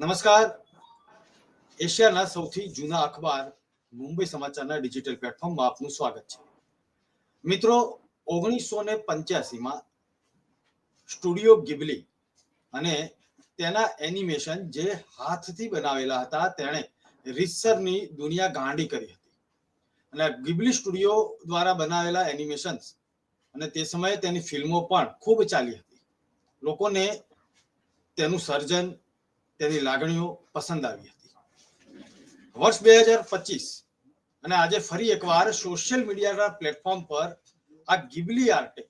નમસ્કાર. એશિયાના સૌથી જૂના અખબાર મુંબઈ સમાચારના ડિજિટલ પ્લેટફોર્મમાં આપનું સ્વાગત છે. મિત્રો ઓગણીસો ને પંચ્યાસીમાં સ્ટુડિયો ગિબલી અને તેના એનિમેશન જે હાથથી બનાવેલા હતા, તેણે રીતસરની દુનિયા ગાંડી કરી હતી. અને ગિબલી સ્ટુડિયો દ્વારા બનાવેલા એનિમેશન્સ અને તે સમયે તેની ફિલ્મો પણ ખૂબ ચાલી હતી. લોકોને તેનું સર્જન તેની લાગણીઓ પસંદ આવી હતી. વર્ષ બે હજાર પચીસ અને આજે ફરી એકવાર સોશિયલ મીડિયાના પ્લેટફોર્મ પર આ ગિબલી આર્ટે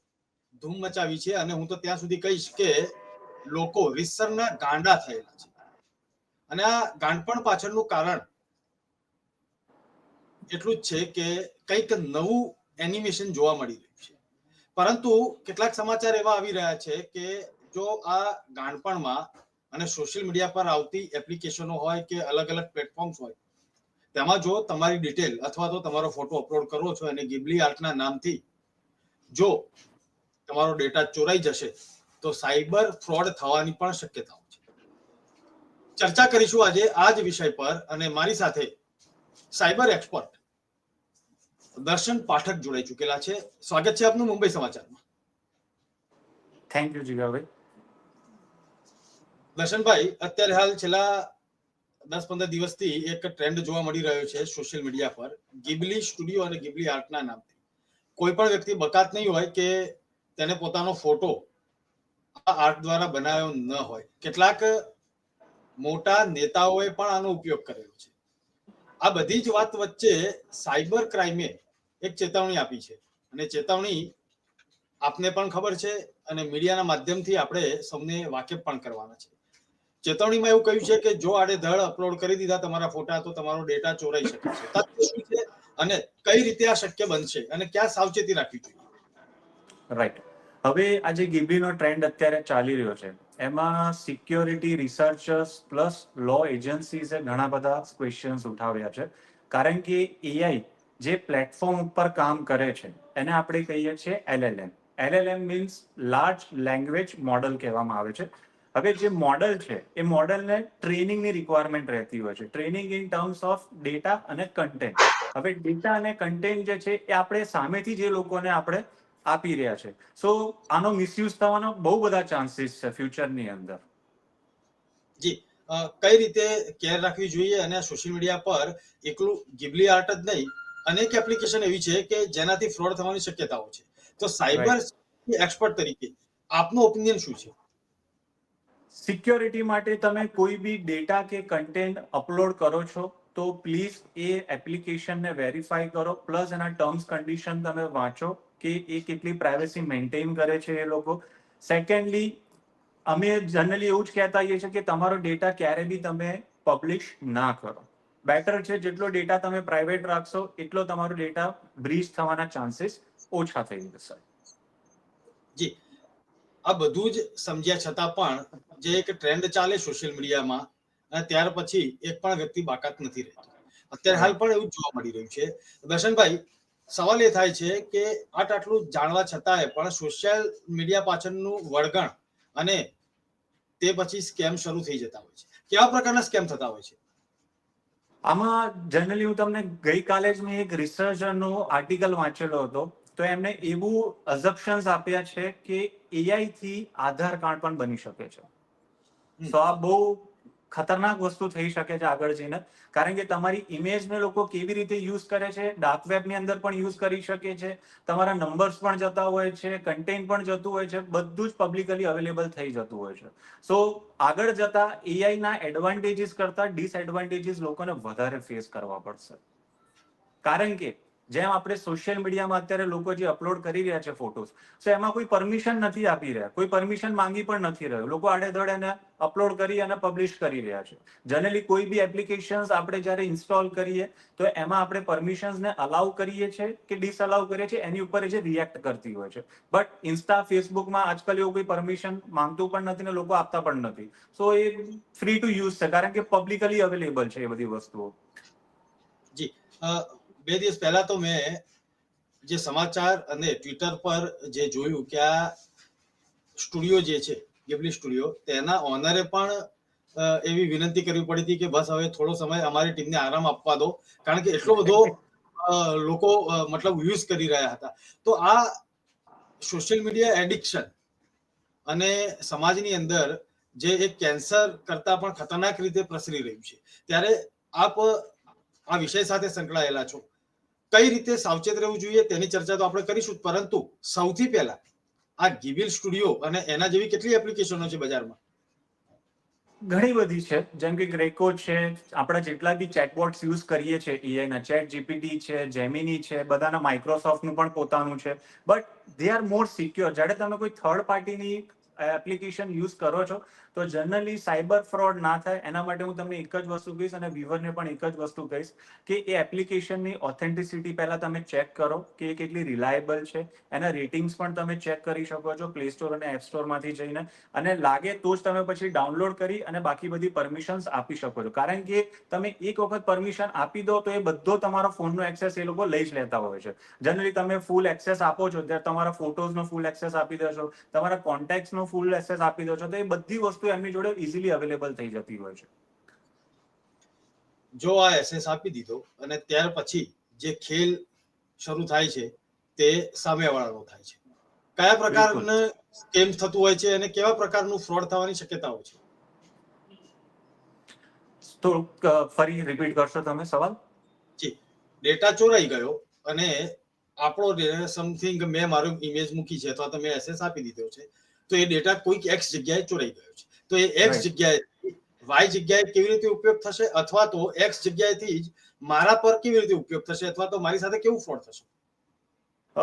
ધૂમ મચાવી છે અને હું તો ત્યાં સુધી કહીશ કે લોકો રીસરના ગાંડા થયેલા છે. અને આ ગાંડપણ પાછળનું કારણ એટલું જ છે કે કંઈક નવું એનિમેશન જોવા મળી રહ્યું છે. પરંતુ કેટલાક સમાચાર એવા આવી રહ્યા છે કે જો આ ગાંડપણમાં અને સોશિયલ મીડિયા પર આવતી એપ્લિકેશનો હોય કે અલગ અલગ પ્લેટફોર્મ્સ હોય, તેમાં જો તમારી ડિટેલ અથવા તો તમારો ફોટો અપલોડ કરવો છો અને ગિબલી આર્ટના નામથી, જો તમારો ડેટા ચોરાઈ જશે, તો સાયબર ફ્રોડ થવાની પણ શક્યતાઓ છે. ચર્ચા કરીશું આજે આ જ વિષય પર અને મારી સાથે સાયબર એક્સપર્ટ દર્શન પાઠક જોડાઈ ચૂકેલા છે. સ્વાગત છે આપનું મુંબઈ સમાચારમાં. Thank you જીગાભાઈ. દર્શનભાઈ, અત્યારે હાલ છેલ્લા દસ પંદર દિવસથી એક ટ્રેન્ડ જોવા મળી રહ્યો છે સોશિયલ મીડિયા પર. ગિબલી સ્ટુડિયો અને ગિબલી આર્ટના નામથી. કોઈ પણ વ્યક્તિ બકાત નહીં હોય કે તેને પોતાનો ફોટો આ આર્ટ દ્વારા બનાવ્યો ન હોય. કેટલાક મોટા નેતાઓએ પણ આનો ઉપયોગ કરેલો છે. આ બધી જ વાત વચ્ચે સાયબર ક્રાઇમે એક ચેતવણી આપી છે. અને ચેતવણી આપને પણ ખબર છે અને મીડિયાના માધ્યમથી આપણે સૌને વાકેફ પણ કરવાના છે. ચેતવણીમાં એવું કહ્યું છે કે જો આડે ધડ અપલોડ કરી દીધા તમારા ફોટા, તો તમારો ડેટા ચોરાઈ શકે છે. અને કઈ રીતે આ શક્ય બનશે અને ક્યાં સાવચેતી રાખવી જોઈએ? રાઈટ હવે આ જે ગીબીનો ટ્રેન્ડ અત્યારે ચાલી રહ્યો છે, એમાં સિક્યોરિટી રિસર્ચર્સ પ્લસ લો એજન્સીઝે ઘણા બધા ક્વેશ્ચન્સ ઉઠાવ્યા છે. કારણ કે એઆઈ જે પ્લેટફોર્મ ઉપર કામ કરે છે, એને આપણે કહીએ છીએ LLM LLM means large language model કહેવામાં આવે છે. હવે જે મોડલ છે એ મોડલને ટ્રેનિંગની રિક્વાયરમેન્ટ રહેતી હોય છે. Training in terms of data અને કન્ટેન્ટ હવે ડેટા અને કન્ટેન્ટ જે છે એ આપણે સામેથી જે લોકોને આપણે આપી રહ્યા છે. સો આનો મિસયુઝ થવાનો બહુ બધા ચાન્સીસ છે ફ્યુચરની અંદર. જી. કઈ રીતે કેર રાખવી જોઈએ અને સોશિયલ મીડિયા પર એકલું ગિબલી આર્ટ જ નહીં અનેક એપ્લિકેશન એવી છે કે જેનાથી ફ્રોડ થવાની શક્યતાઓ છે. તો સાયબર એક્સપર્ટ તરીકે આપનો ઓપિનિયન શું છે? સિક્યોરિટી માટે તમે કોઈ બી ડેટા કે કન્ટેન્ટ અપલોડ કરો છો, તો પ્લીઝ એ એપ્લિકેશનને વેરીફાઈ કરો. પ્લસ એના ટર્મ્સ કન્ડિશન તમે વાંચો કે એ કેટલી પ્રાઇવસી મેન્ટેન કરે છે એ લોકો. સેકન્ડલી, અમે જનરલી એવું જ કહેતા હોઈએ છીએ કે તમારો ડેટા ક્યારે બી તમે પબ્લિશ ના કરો. બેટર છે જેટલો ડેટા તમે પ્રાઇવેટ રાખશો, એટલો તમારો ડેટા બ્રીચ થવાના ચાન્સીસ ઓછા થઈ જશે. જી. આ બધું જ સમજ્યા છતાં પણ જે એક ટ્રેન્ડ ચાલે સોશિયલ મીડિયામાં અને ત્યાર પછી એક પણ વ્યક્તિ બાકાત નથી રહેતો. અત્યારે હાલ પણ એવું જોવા મળી રહ્યું છે. દર્શનભાઈ, સવાલ એ થાય છે કે આટ આટલું જાણવા છતાંય પણ સોશિયલ મીડિયા પાછળનું વળગણ અને તે પછી સ્કેમ શરૂ થઈ જતા હોય છે. કેવા પ્રકારના સ્કેમ થતા હોય છે? આમાં જનરલી હું તમને ગઈકાલે જ મેં એક રિસર્ચરનો આર્ટિકલ વાંચેલો હતો. તો એમને એવું અઝપ્શન્સ આપ્યા છે કે એઆઈ થી આધાર કાર્ડ પણ બની શકે છે. તો આ બહુ ખતરનાક વસ્તુ થઈ શકે છે આગળ જઈને. કારણ કે તમારી ઇમેજને લોકો કેવી રીતે યુઝ કરે છે? ડાર્ક વેબની અંદર પણ યુઝ કરી શકે છે. તમારા નંબર્સ પણ જતા હોય છે કન્ટેન્ટ પણ જતું હોય છે બધું જ પબ્લિકલી અવેલેબલ થઈ જતું હોય છે. સો આગળ જતા એઆઈ ના એડવાન્ટેજીસ કરતા ડિસએડવાન્ટેજીસ લોકોને વધારે ફેસ કરવા પડશે. કારણ કે જેમ આપણે સોશિયલ મીડિયામાં અત્યારે લોકો જે અપલોડ કરી રહ્યા છે ફોટોસ તો એમાં કોઈ પરમિશન નથી આપી રહ્યા. કોઈ પરમિશન માંગી પણ નથી રહ્યું. લોકો આડેધડ એને અપલોડ કરી અને પબ્લિશ કરી રહ્યા છે. જનરલી કોઈ બી એપ્લિકેશન્સ આપણે જ્યારે ઇન્સ્ટોલ કરીએ, તો એમાં આપણે પરમિશન્સને અલાઉ કરીએ છીએ કે ડિસઅલાઉ કરીએ છીએ એની ઉપર જે રિએક્ટ કરતી હોય છે. બટ ઇન્સ્ટા ફેસબુકમાં આજકાલ એવું કોઈ પરમિશન માંગતું પણ નથી ને લોકો આપતા પણ નથી. સો એ ફ્રી ટુ યુઝ છે. કારણ કે પબ્લિકલી અવેલેબલ છે એ બધી વસ્તુઓ. જી. બે દિવસ પહેલા તો મેં જે સમાચાર અને ટ્વિટર પર જે જોયું કે આ સ્ટુડિયો જે છે, ગિબલી સ્ટુડિયો, તેના ઓનરે પણ એવી વિનંતી કરવી પડી હતી કે બસ હવે થોડો સમય અમારી ટીમને આરામ આપવા દો. કારણ કે એટલો બધો લોકો મતલબ યુઝ કરી રહ્યા હતા. તો આ સોશિયલ મીડિયા એડિક્શન અને સમાજની અંદર જે એક કેન્સર કરતા પણ ખતરનાક રીતે પ્રસરી રહ્યું છે. ત્યારે આપ આ વિષય સાથે સંકળાયેલા છો? કઈ રીતે સાવચેત રહેવું જોઈએ તેની ચર્ચા તો આપણે કરીશું પરંતુ સૌથી પહેલા આ ગિવિલ સ્ટુડિયો અને એના જેવી કેટલી એપ્લિકેશનો છે બજારમાં? ઘણી બધી છે. જેમ કે ગ્રેકો છે, આપણા જેટલા બી ચેટબોટ્સ યુઝ કરીએ છીએ એઆઈ ના ચેટ જીપીટી છે, જેમિની છે, બધાના માઇક્રોસોફ્ટનું પણ પોતાનું છે. But they are more secure. જ્યારે તમે કોઈ થર્ડ પાર્ટીની એપ્લિકેશન યુઝ કરો છો, તો જનરલી સાયબર ફ્રોડ ના થાય, એના માટે હું તમને એક જ વસ્તુ કહીશ અને વ્યુઅરને પણ એક જ વસ્તુ કહીશ કે એ એપ્લિકેશનની ઓથેન્ટિસિટી પહેલાં તમે ચેક કરો કે એ કેટલી રિલાયબલ છે, એના રેટિંગ્સ પણ તમે ચેક કરી શકો છો પ્લે સ્ટોર અને એપ સ્ટોરમાંથી જઈને, અને લાગે તો જ તમે પછી ડાઉનલોડ કરી અને બાકી બધી પરમિશન્સ આપી શકો છો. કારણ કે તમે એક વખત પરમિશન આપી દો તો એ બધો તમારો ફોનનો એક્સેસ એ લોકો લઈ જ લેતા હોય છે. જનરલી તમે ફૂલ એક્સેસ આપો છો, ત્યારે તમારા ફોટોઝનો ફૂલ એક્સેસ આપી દેશો, તમારા કોન્ટેક્ટ્સનો ફૂલ એક્સેસ આપી દો છો તો એ બધી વસ્તુ એમની જોડે ઇઝીલી અવેલેબલ થઈ જતી હોય છે. જો આ એસેસ આપી દીધો અને ત્યાર પછી જે ખેલ શરૂ થાય છે તે સામેવાળાનો થાય છે. કયા પ્રકારનું સ્કેમ થતું હોય છે અને કેવા પ્રકારનું ફ્રોડ થવાની શક્યતા હોય છે તો ફરી રિપીટ કરશો તમે સવાલ? જી. ડેટા ચોરાઈ ગયો અને આપણો સમથિંગ મેં મારો ઇમેજ મૂકી છે અથવા તો મેં એસએસ આપી દીધો છે. તો એ ડેટા કોઈક એક્સ જગ્યાએ ચોરાઈ ગયો છે. તો એ એક્સ જગ્યાએ વાય જગ્યાએ કેવી રીતે ઉપયોગ થશે? અથવા તો એક્સ જગ્યાએથી જ મારા પર કેવી રીતે ઉપયોગ થશે? અથવા તો મારી સાથે કેવું ફ્રોડ થશે? અ,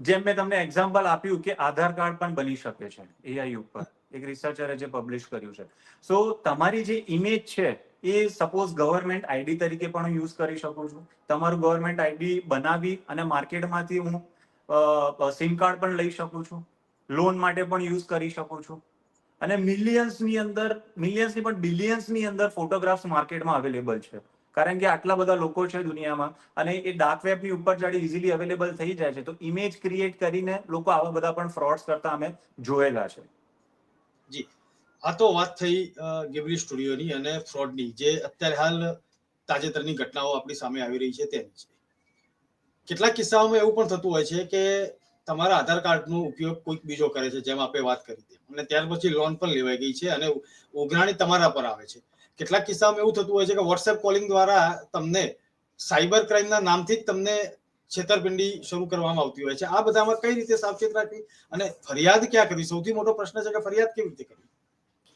જેમ મેં તમને એક્ઝામ્પલ આપ્યું કે આધાર કાર્ડ પણ બની શકે છે એઆઈ ઉપર. એક રિસર્ચરે જે પબ્લિશ કર્યું છે. સો તમારી જે ઇમેજ છે એ સપોઝ ગવર્મેન્ટ આઈડી તરીકે પણ યુઝ કરી શકું છું. તમારું ગવર્મેન્ટ આઈડી બનાવી અને માર્કેટમાંથી હું સિમ કાર્ડ પણ લઈ શકું છું. લોન માટે પણ યુઝ કરી શકું છું. અને મિલિયન્સની અંદર મિલિયન્સની પણ બિલિયન્સની અંદર ફોટોગ્રાફ્સ માર્કેટમાં અવેલેબલ છે. કારણ કે આટલા બધા લોકો છે દુનિયામાં, અને એ ડાર્ક વેબની ઉપર ચડી ઇઝીલી અવેલેબલ થઈ જાય છે. તો ઇમેજ ક્રિએટ કરીને લોકો આવા બધા પણ ફ્રોડ્સ કરતા અમે જોયેલા છે. જી. આ તો વાત થઈ ગેબરી સ્ટુડિયોની અને ફ્રોડની જે અત્યારે હાલ તાજેતરની ઘટનાઓ આપણી સામે આવી રહી છે તેની. છે કેટલાક કિસ્સાઓમાં એવું પણ થતું હોય છે કે તમારા આધાર કાર્ડનો ઉપયોગ કોઈક બીજો કરે છે, જેમ આપણે વાત કરી તેમ. અને ત્યાર પછી લોન પણ લેવાઈ ગઈ છે અને ઉઘરાણી તમારા પર આવે છે. કેટલાક કિસ્સામાં એવું થતું હોય છે કે વોટ્સએપ કોલિંગ દ્વારા તમને સાયબર ક્રાઇમના નામથી જ તમને છેતરપિંડી શરૂ કરવામાં આવતી હોય છે. આ બધામાં કઈ રીતે સાવચેત રાખવી અને ફરિયાદ ક્યાં કરવી? સૌથી મોટો પ્રશ્ન છે કે ફરિયાદ કેવી રીતે કરવી?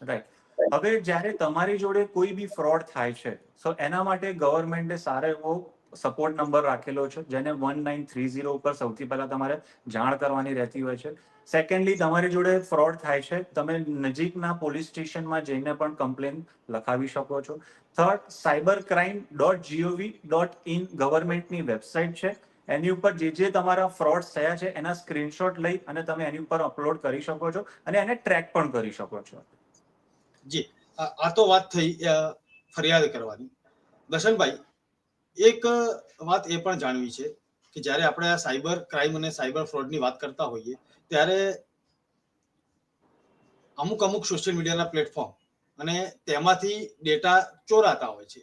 રાઈટ હવે જ્યારે તમારી જોડે કોઈ બી ફ્રોડ થાય છે સો એના માટે ગવર્મેન્ટે સારો એવો સપોર્ટ નંબર રાખેલો છે, જેને વન નાઇન થ્રી ઝીરો ઉપર સૌથી પહેલા તમારે જાણ કરવાની રહેતી હોય છે. સેકન્ડલી તમારી જોડે ફ્રોડ થાય છે, તમે નજીકના પોલીસ સ્ટેશનમાં જઈને પણ કમ્પ્લેન લખાવી શકો છો. Third cyber crime dot gov dot in ગવર્મેન્ટની વેબસાઇટ છે. એની ઉપર જે જે તમારા ફ્રોડ્સ થયા છે, એના સ્ક્રીનશોટ લઈ અને તમે એની ઉપર અપલોડ કરી શકો છો અને એને ટ્રેક પણ કરી શકો છો. જી, આ તો વાત થઈ ફરિયાદ કરવાની. દર્શનભાઈ એક વાત એ પણ જાણવી છે કે જ્યારે આપણે આ સાયબર ક્રાઇમ અને સાયબર ફ્રોડની વાત કરતા હોઈએ, ત્યારે અમુક અમુક સોશિયલ મીડિયાના પ્લેટફોર્મ અને તેમાંથી ડેટા ચોરાતા હોય છે.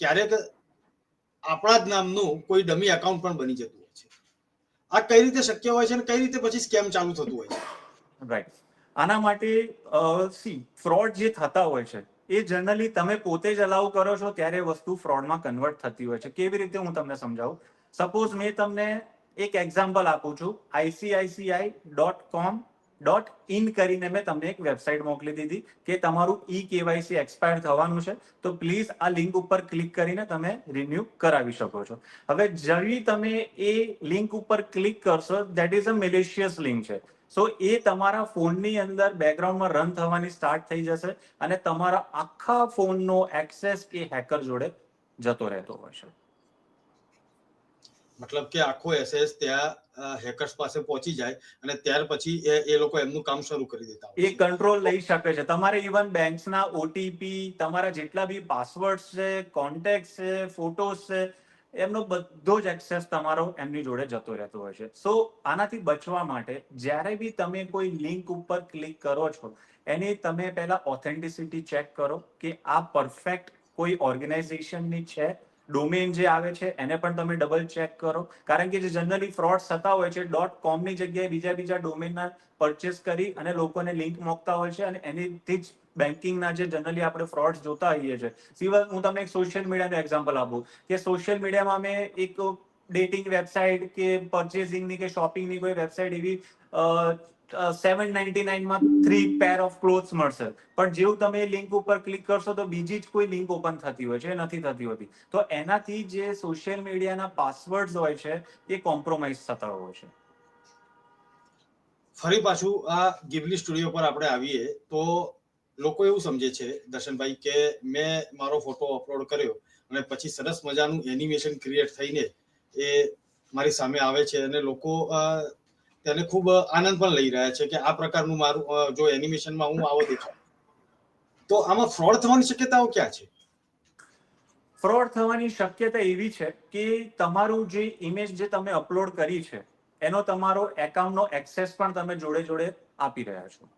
ક્યારેક આપણા જ નામનું કોઈ ડમી એકાઉન્ટ પણ બની જતું હોય છે. આ કઈ રીતે શક્ય હોય છે અને કઈ રીતે પછી સ્કેમ ચાલુ થતું હોય છે? રાઈટ આના માટે સી, ફ્રોડ જે થતા હોય છે એ જનરલી તમે પોતે જ અલાઉ કરો છો ત્યારે વસ્તુ ફ્રોડમાં કન્વર્ટ થતી હોય છે. કેવી રીતે હું તમને સમજાવું? સપોઝ મેં તમને એક એક્ઝામ્પલ આપું છું. ICICI dot com dot in કરીને મેં તમને એક વેબસાઇટ મોકલી દીધી કે તમારું ઈ કેવાયસી એક્સપાયર થવાનું છે. તો પ્લીઝ આ લિંક ઉપર ક્લિક કરીને તમે રિન્યુ કરાવી શકો છો. હવે જરી તમે એ લિંક ઉપર ક્લિક કરશો that is a malicious link છે. સો એ તમારા ફોનની અંદર બેકગ્રાઉન્ડમાં રન થવાની સ્ટાર્ટ થઈ જશે અને તમારા આખા ફોનનો એક્સેસ એ હેકર જોડે જતો રહેતો હોય છે. મતલબ કે આખો એસએસ ત્યાં હેકર્સ પાસે પહોંચી જાય અને ત્યાર પછી એ એ લોકો એમનું કામ શરૂ કરી દેતા એ કંટ્રોલ લઈ શકે છે. તમારે ઇવન બેંક્સના ઓટીપી તમારા જેટલા બી પાસવર્ડ છે કોન્ટેક્ટ છે ફોટોસ છે એમનો બધો જ એક્સેસ તમારો એમની જોડે જતો રહેતો હોય છે. સો આનાથી બચવા માટે જ્યારે બી તમે કોઈ લિંક ઉપર ક્લિક કરો છો, એની તમે પહેલા ઓથેન્ટિસિટી ચેક કરો કે આ પરફેક્ટ કોઈ ઓર્ગેનાઇઝેશનની છે ડોમેન જે આવે છે, એને પણ તમે ડબલ ચેક કરો. કારણ કે જે જનરલી ફ્રોડ થતા હોય છે ડોટ કોમની જગ્યાએ બીજા બીજા ડોમેનના પરચેસ કરી અને લોકોને લિંક મોકતા હોય છે અને એનીથી જ બેન્કિંગના જે જનરલી આપણે ફ્રોડ જોતા હોઈએ છીએ. સિવાય હું તમને એક સોશિયલ મીડિયાનું એક્ઝામ્પલ આપું. કે સોશિયલ મીડિયામાં અમે એક ડેટિંગ વેબસાઇટ કે પરચેસિંગની કે શોપિંગની કોઈ વેબસાઇટ એવી સેવન નાઇન્ટી નાઇનમાં થ્રી પેર ઓફ ક્લોથ્સ મળશે. પણ જેવું તમે લિંક ઉપર ક્લિક કરશો તો બીજી જ કોઈ લિંક ઓપન થતી હોય છે નથી થતી હોતી. તો એનાથી જે સોશિયલ મીડિયાના પાસવર્ડ્સ હોય છે, એ કોમ્પ્રોમાઇઝ થતા હોય છે. ફરી પાછું આ ગિબલી સ્ટુડિયો પર આપણે આવીએ તો લોકો એવું સમજે છે, દર્શનભાઈ, કે મેં મારો ફોટો અપલોડ કર્યો અને પછી સરસ મજાનું એનિમેશન ક્રિએટ થઈને એ મારી સામે આવે છે અને લોકો તેને ખૂબ આનંદ પણ લઈ રહ્યા છે કે આ પ્રકારનું મારું જો એનિમેશનમાં હું આવો દેખાવ તો આમાં ફ્રોડ થવાની શક્યતાઓ ક્યાં છે ફ્રોડ થવાની શક્યતા એવી છે કે તમારું જે ઇમેજ જે તમે અપલોડ કરી છે, એનો તમારો એકાઉન્ટનો એક્સેસ પણ તમે જોડે જોડે આપી રહ્યા છો.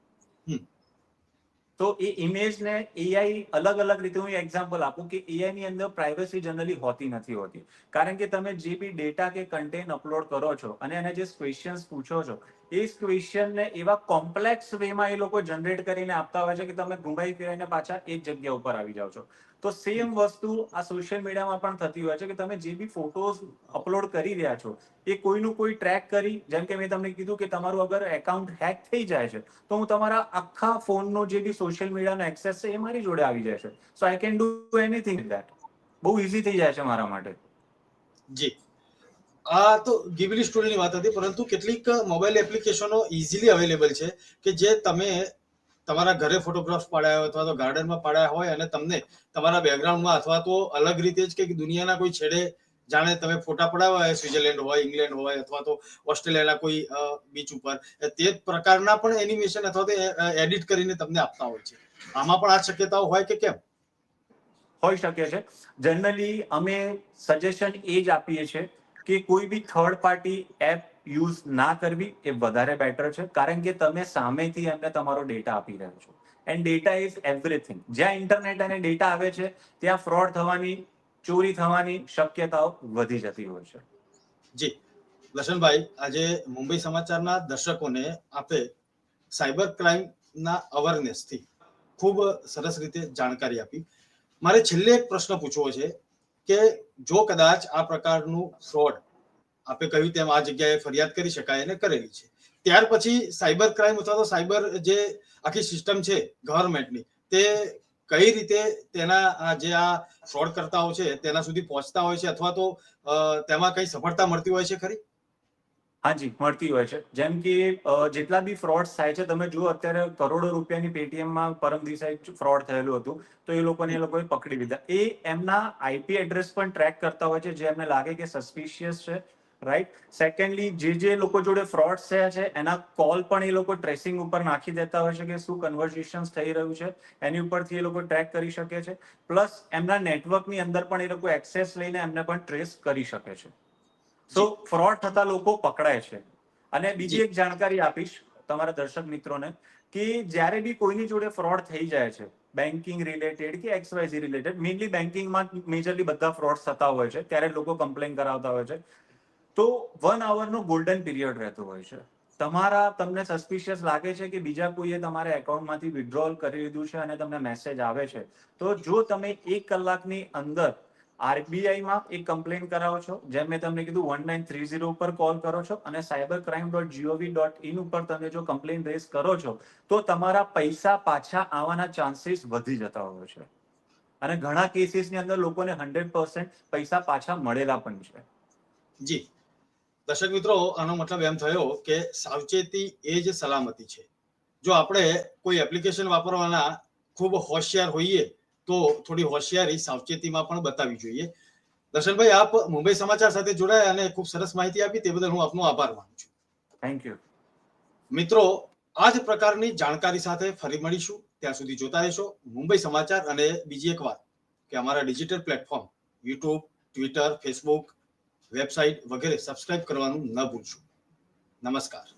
તો એ ઇમેજને એઆઈ અલગ અલગ રીતે હું એક્ઝામ્પલ આપું કે એઆઈ ની અંદર પ્રાઇવસી જનરલી હોતી નથી હોતી. કારણ કે તમે જે બી ડેટા કે કન્ટેન્ટ અપલોડ કરો છો અને એને જે ક્વેશ્ચન્સ પૂછો છો, એ ક્વેશ્ચનને એવા કોમ્પ્લેક્સ વેમાં એ લોકો જનરેટ કરીને આપતા હોય છે કે તમે ઘુમાઈ ફેરાઈને પાછા એ જ જગ્યા ઉપર આવી જાઓ છો. તો સેમ વસ્તુ આ સોશિયલ મીડિયામાં પણ થતી હોય છે કે તમે જે બી ફોટોઝ અપલોડ કરી રહ્યા છો, એ કોઈનું કોઈ ટ્રેક કરી, જેમ કે મેં તમને કીધું કે તમારું અગર એકાઉન્ટ હેક થઈ જાય છે, તો હું તમારા આખા ફોનનો જે બી સોશિયલ મીડિયાનો એક્સેસ છે એ મારી જોડે આવી જાય છે. So I can do anything that બહુ ઇઝી થઈ જાય છે મારા માટે. જી. આ તો ગિબલી સ્ટોરીની વાત હતી, પરંતુ કેટલીક મોબાઈલ એપ્લિકેશનો ઇઝીલી અવેલેબલ છે કે જે તમે તમારા ઘરે ફોટોગ્રાફ્સ પાડ્યા હોય અથવા તો ગાર્ડનમાં પાડ્યા હોય અને તમને તમારા બેકગ્રાઉન્ડમાં અથવા તો અલગ રીતે જ કે દુનિયાના કોઈ છેડે જાણે તમે ફોટા પડાવ્યા હોય સ્વિટરલેન્ડ હોય, ઇંગ્લેન્ડ હોય અથવા તો ઓસ્ટ્રેલિયાના કોઈ બીચ ઉપર તે પ્રકારના પણ એનિમેશન અથવા તો એડિટ કરીને તમને આપતા હોય છે. આમાં પણ આ શક્યતાઓ હોય કે કેમ? હોઈ શકે છે. જનરલી અમે સજેશન એ જ આપીએ છીએ કે કોઈ બી થર્ડ પાર્ટી એપ યુઝ ના કરવી એ વધારે બેટર છે. કારણ કે તમે સામેથી એમને તમારો ડેટા આપી રહ્યા છો. એન્ડ ડેટા ઇઝ એવરીથિંગ જ્યાં ઇન્ટરનેટ અને ડેટા આવે છે, ત્યાં ફ્રોડ થવાની, ચોરી થવાની શક્યતાઓ વધી જતી હોય છે. જી. લશનભાઈ આજે મુંબઈ સમાચારના દર્શકોને આપે સાયબર ક્રાઇમના અવેરનેસથી ખૂબ સરસ રીતે જાણકારી આપી. મારે છેલ્લે એક પ્રશ્ન પૂછવો છે કે જો કદાચ આ પ્રકારનું ફ્રોડ આપે કહ્યું તેમ આ જગ્યાએ ફરિયાદ કરી શકાય અને કરેલી છે. ત્યાર પછી સાયબર ક્રાઇમ અથવા તો સાયબર જે આખી સિસ્ટમ છે ગવર્મેન્ટની, તે કઈ રીતે તેના જે આ ફ્રોડ કરતાઓ છે તેના સુધી પહોંચતા હોય છે અથવા તો તેમાં કઈ સફળતા મળતી હોય છે ખરી? હાજી મળતી હોય છે. જેમ કે જેટલા બી ફ્રોડ થાય છે, તમે જુઓ અત્યારે કરોડો રૂપિયાની પેટીએમમાં પરમ દિવસે ફ્રોડ થયેલું હતું, તો એ લોકોને એ લોકોએ પકડી લીધા. એ એમના આઈપી એડ્રેસ પણ ટ્રેક કરતા હોય છે, જે એમને લાગે કે સસ્પિશિયસ છે. રાઈટ સેકન્ડલી જે જે લોકો જોડે ફ્રોડ થયા છે એના કોલ પણ એ લોકો ટ્રેસિંગ ઉપર નાખી દેતા હોય છે કે શું કન્વર્ઝેશન થઈ રહ્યું છે એની ઉપરથી એ લોકો ટ્રેક કરી શકે છે. પ્લસ એમના નેટવર્કની અંદર પણ એ લોકો એક્સેસ લઈને એમને પણ ટ્રેસ કરી શકે છે. સો ફ્રોડ થતા લોકો પકડાય છે. અને બીજી એક જાણકારી આપીશ તમારા દર્શક મિત્રોને કે જ્યારે બી કોઈની જોડે ફ્રોડ થઈ જાય છે બેન્કિંગ રિલેટેડ કે X Y Z related mainly બેન્કિંગમાં majorly બધા ફ્રોડ થતા હોય છે ત્યારે લોકો કમ્પ્લેન કરાવતા હોય છે. તો વન આવરનો ગોલ્ડન પીરિયડ રહેતો હોય છે. તમારા, તમને સસ્પિશિયસ લાગે છે કે બીજા કોઈએ તમારા એકાઉન્ટમાંથી વિથડ્રોલ કરી લીધું છે અને તમને મેસેજ આવે છે, તો જો તમે એક કલાકની અંદર આરબીઆઈમાં એક કમ્પ્લેન કરાવો છો, જેમ મેં તમને કીધું વન નાઇન થ્રી ઝીરો ઉપર કોલ કરો છો અને cyber crime dot gov dot in ઉપર તમે જો કમ્પ્લેન રેઝ કરો છો, તો તમારા પૈસા પાછા આવવાના ચાન્સીસ વધી જતા હોય છે. અને ઘણા કેસીસની અંદર લોકોને હંડ્રેડ પર્સન્ટ પૈસા પાછા મળેલા પણ છે. જી. દર્શક મિત્રો આનો મતલબ એમ થયો કે સાવચેતી એ જ સલામતી છે. જો આપણે કોઈ એપ્લિકેશન વાપરવાના ખૂબ હોશિયાર હોઈએ તો થોડી હોશિયારી સાવચેતીમાં પણ બતાવવી જોઈએ. દર્શનભાઈ આપ મુંબઈ સમાચાર સાથે જોડાયા અને ખૂબ સરસ માહિતી આપી તે બદલ હું આપનો આભાર માનું છું. થેન્ક યુ મિત્રો આ જ પ્રકારની જાણકારી સાથે ફરી મળીશું. ત્યાં સુધી જોતા રહેશો મુંબઈ સમાચાર અને બીજી એક વાત કે અમારા digital platform YouTube Twitter Facebook website વગેરે સબસ્ક્રાઇબ કરવાનું ન ભૂલશો. નમસ્કાર.